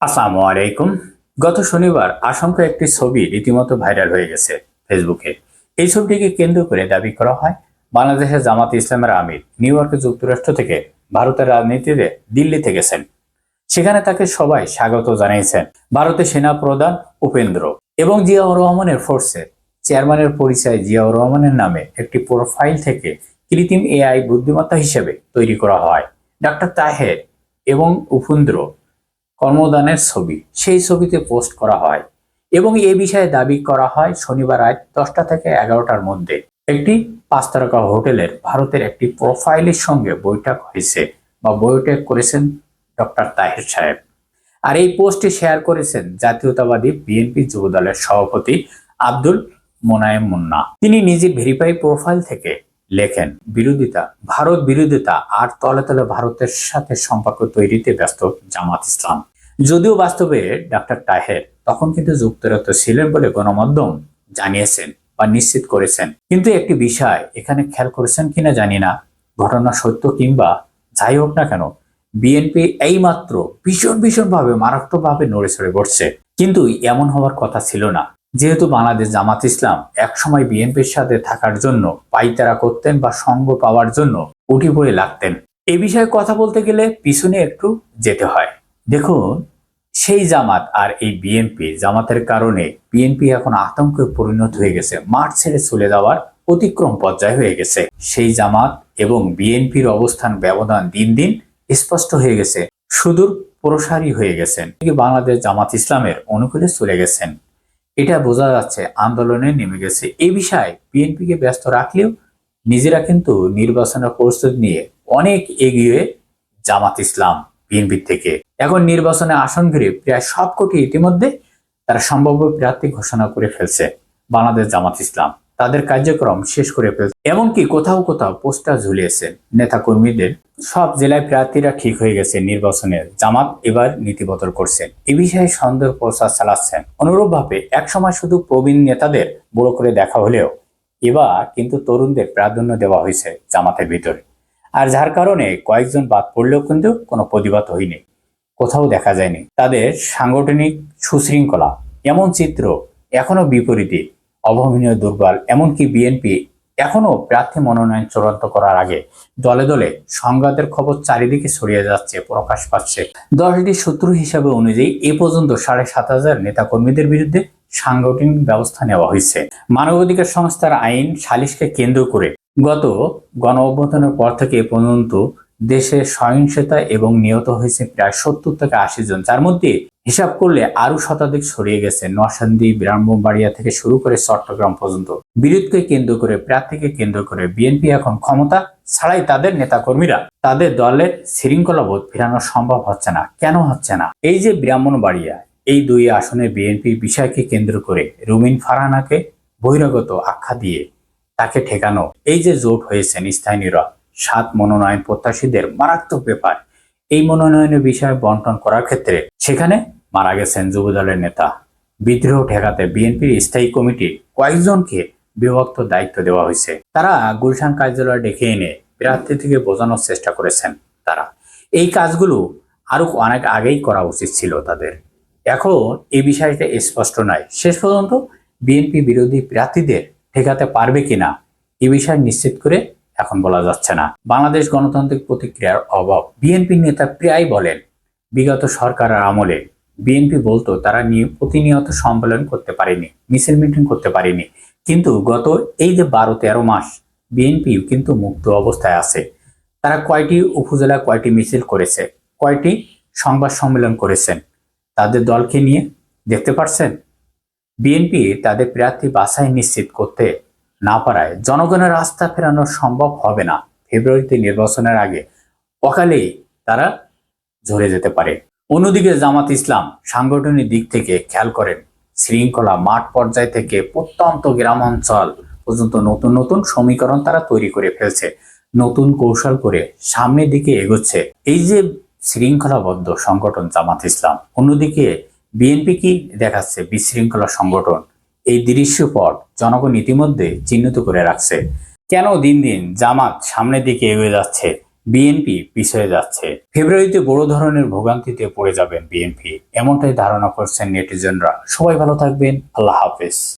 আসসালামু আলাইকুম। গত শনিবার আশঙ্কা একটি ছবি রীতিমতো ভাইরাল হয়ে গেছে ফেসবুকে। এই ছবিটিকে কেন্দ্র করে দাবি করা হয়, বাংলাদেশের জামাত ইসলামের আমির নিউ ইয়র্কে যুক্তরাষ্ট্র থেকে ভারতের রাজনীতিতে দিল্লিতে গেছেন। সেখানে তাকে সবাই স্বাগত জানিয়েছেন। ভারতের সেনা প্রধান উপেন্দ্র এবং জিয়াউর রহমানের ফোর্সের চেয়ারম্যানের পরিচয় জিয়াউর রহমানের নামে একটি প্রোফাইল থেকে কৃত্রিম এআই বুদ্ধিমত্তা হিসেবে তৈরি করা হয়। ডাক্তার তাহের এবং উপেন্দ্র কর্মদানের ছবি। সেই ছবিতে পোস্ট করা হয় এবং এ বিষয়ে দাবি করা হয় শনিবার রাত দশটা থেকে এগারোটার মধ্যে। একটি পাঁচ তারকা হোটেলের ভারতের একটি প্রোফাইলের সঙ্গে বৈঠক হয়েছে বা বৈঠক করেছেন ডক্টর তাহির সাহেব। আর এই পোস্টটি শেয়ার করেছেন জাতীয়তাবাদী বিএনপি যুবদলের সভাপতি আব্দুল মোনায়েম মুন্না। তিনি নিজের ভেরিফাই প্রোফাইল থেকে লেখেন, বিরোধিতা, ভারত বিরোধিতা আর তলে তলে ভারতের সাথে সম্পর্ক তৈরিতে ব্যস্ত জামাত ইসলাম। যদিও বাস্তবে ডাক্তার তাহের তখন কিন্তু যুক্তরাষ্ট্র ছিলেন বলে গণমাধ্যম জানিয়েছেন বা নিশ্চিত করেছেন। কিন্তু একটি বিষয় এখানে খেয়াল করেছেন কিনা জানি না। ঘটনা সত্য কিংবা যাই হোক না কেন, বিএনপি এইমাত্র ভীষণ ভীষণভাবে মারাত্মকভাবে নড়ে চড়ে পড়ছে কিন্তু এমন হওয়ার কথা ছিল না। যেহেতু বাংলাদেশ জামাত ইসলাম একসময় বিএনপির সাথে থাকার জন্য পাইতারা করতেন বা সঙ্গ পাওয়ার জন্য উঠি পড়ে লাগতেন। এ বিষয়ে কথা বলতে গেলে পিছনে একটু যেতে হয়। দেখুন, সেই জামাত আর এই বিএনপি জামাতের কারণে বিএনপি এখন আতঙ্কে পরিণত হয়ে গেছে, মাঠ ছেড়ে চলে যাওয়ার অতিক্রম পর্যায়ে হয়ে গেছে। সেই জামাত এবং বিএনপির অবস্থান ব্যবধান দিন দিন স্পষ্ট হয়ে গেছে সুদূর প্রসারী হয়ে গেছেন। বাংলাদেশ জামাত ইসলামের অনুকূলে চলে গেছেন। এটা বোঝা যাচ্ছে আন্দোলনে নেমে গেছে। এ বিষয়ে বিএনপিকে ব্যস্ত রাখলেও নিজেরা কিন্তু নির্বাচনের প্রস্তুতি নিয়ে অনেক এগিয়ে জামাত ইসলাম বিএনপির থেকে। এখন নির্বাচনে আসন ঘিরে প্রায় সবকটি ইতিমধ্যে তারা সম্ভাব্য প্রার্থী ঘোষণা করে ফেলছে বাংলাদেশ জামাত ইসলাম। তাদের কার্যক্রম শেষ করে ফেলছে। এমনকি কোথাও কোথাও পোস্টার ঝুলিয়েছে। নেতা কর্মীদের সব জেলায় প্রার্থীরা ঠিক হয়ে গেছে নির্বাচনের জামাত এবার নীতি বদল করছেন এ বিষয়ে সন্দেহ প্রচার চালাচ্ছেন অনুরূপভাবে একসময় শুধু প্রবীণ নেতাদের বড় করে দেখা হলেও এবার কিন্তু তরুণদের প্রাধান্য দেওয়া হয়েছে জামাতের ভিতরে। আর যার কারণে কয়েকজন বাদ পড়লেও কিন্তু কোনো প্রতিবাদ হয়নি। কোথাও দেখা যায়নি। তাদের সাংগঠনিক সুশৃঙ্খলা, এমন চিত্র এখনও বিপরীতে। অভাবনীয় দুর্বল, এমনকি বিএনপি এখনও প্রার্থী মনোনয়ন চূড়ান্ত করার আগে দলে দলে সংঘাতের খবর চারিদিকে ছড়িয়ে যাচ্ছে, প্রকাশ পাচ্ছে। দলটি শত্রু হিসাবে অনুযায়ী এ পর্যন্ত সাড়ে সাত হাজার নেতাকর্মীদের বিরুদ্ধে সাংগঠনিক ব্যবস্থা নেওয়া হয়েছে। মানবাধিকার সংস্থার আইন সালিশকে কেন্দ্র করে গত গণ অভ্যর্থনের পর থেকে এ পর্যন্ত দেশে সহিংসতা এবং নিহত হয়েছে প্রায় সত্তর থেকে আশি জন। যার মধ্যে হিসাব করলে আরও শতাধিক ছড়িয়ে গেছে। নরসান্দি ব্রাহ্মণবাড়িয়া থেকে শুরু করে চট্টগ্রাম পর্যন্ত। বিরোধকে কেন্দ্র করে, প্রার্থীকে কেন্দ্র করে বিএনপি এখন ক্ষমতা ছাড়াই তাদের নেতাকর্মীরা তাদের দলের শৃঙ্খলা বোধ ফেরানো সম্ভব হচ্ছে না। কেন হচ্ছে না? এই যে ব্রাহ্মণবাড়িয়া, এই দুই আসনে বিএনপি বিষয়কে কেন্দ্র করে রুমিন ফারহানাকে বহিরাগত আখ্যা দিয়ে তাকে ঠেকানো, এই যে জোট হয়েছেন স্থানীয়রা সাত মনোনয়ন প্রত্যাশীদের মারাত্মক ব্যাপার। এই মনোনয়নের বিষয়ে বন্টন করার ক্ষেত্রে সেখানে মারা গেছেন যুবদলের নেতা। বিদ্রোহ ঠেকাতে বিএনপির স্থায়ী কমিটির কয়েকজনকে বিভক্ত দায়িত্ব দেওয়া হয়েছে। তারা গুলশান কার্যালয় ডেকে এনে প্রার্থী থেকে বোঝানোর চেষ্টা করেছেন তারা। এই কাজগুলো আরও অনেক আগেই করা উচিত ছিল তাদের। এখন এই বিষয়টা স্পষ্ট নয়। শেষ পর্যন্ত বিএনপি বিরোধী প্রার্থীদের ঠেকাতে পারবে কিনা, এ বিষয় নিশ্চিত করে এখন বলা যাচ্ছে না। বাংলাদেশ গণতান্ত্রিক প্রতিক্রিয়ার অভাব। বিএনপি নেতা প্রায় বলেন, বিগত সরকারের আমলে বিএনপি বলতো তারা নিয়ে প্রতিনিয়ত সম্মেলন করতে পারেনি, মিছিল মিটিং করতে পারেনি। কিন্তু গত এই যে বারো, তেরো মাস বিএনপি কিন্তু মুক্ত অবস্থায় আছে। তারা কয়টি উপজেলা, কয়টি মিছিল করেছে, কয়টি সংবাদ সম্মেলন করেছেন, তাদের দলকে নিয়ে দেখতে পারছেন? বিএনপি তাদের প্রার্থী বাছাই নিশ্চিত করতে না পারায় জনগণের আস্থা ফেরানো সম্ভব হবে না। ফেব্রুয়ারিতে নির্বাচনের আগে অকালেই তারা ঝরে যেতে পারে। অন্যদিকে জামাত ইসলাম সাংগঠনিক দিক থেকে খেয়াল করেন, শৃঙ্খলা মাঠ পর্যায় থেকে প্রত্যন্ত গ্রাম অঞ্চল পর্যন্ত নতুন নতুন সমীকরণ তারা তৈরি করে ফেলছে, নতুন কৌশল করে সামনের দিকে এগোচ্ছে। এই যে শৃঙ্খলাবদ্ধ সংগঠন জামাত ইসলাম, অন্যদিকে বিএনপি কি দেখাচ্ছে বিশৃঙ্খলা সংগঠন? এই দৃশ্যপট জনগণ ইতিমধ্যে চিহ্নিত করে রাখছে। কেন দিন দিন জামাত সামনের দিকে এগিয়ে যাচ্ছে, বিএনপি পিছিয়ে যাচ্ছে? ফেব্রুয়ারিতে বড় ধরনের ভোগান্তিতে পড়ে যাবেন বিএনপি, এমনটাই ধারণা করছেন নেটিজেনরা। সবাই ভালো থাকবেন, আল্লাহ হাফেজ।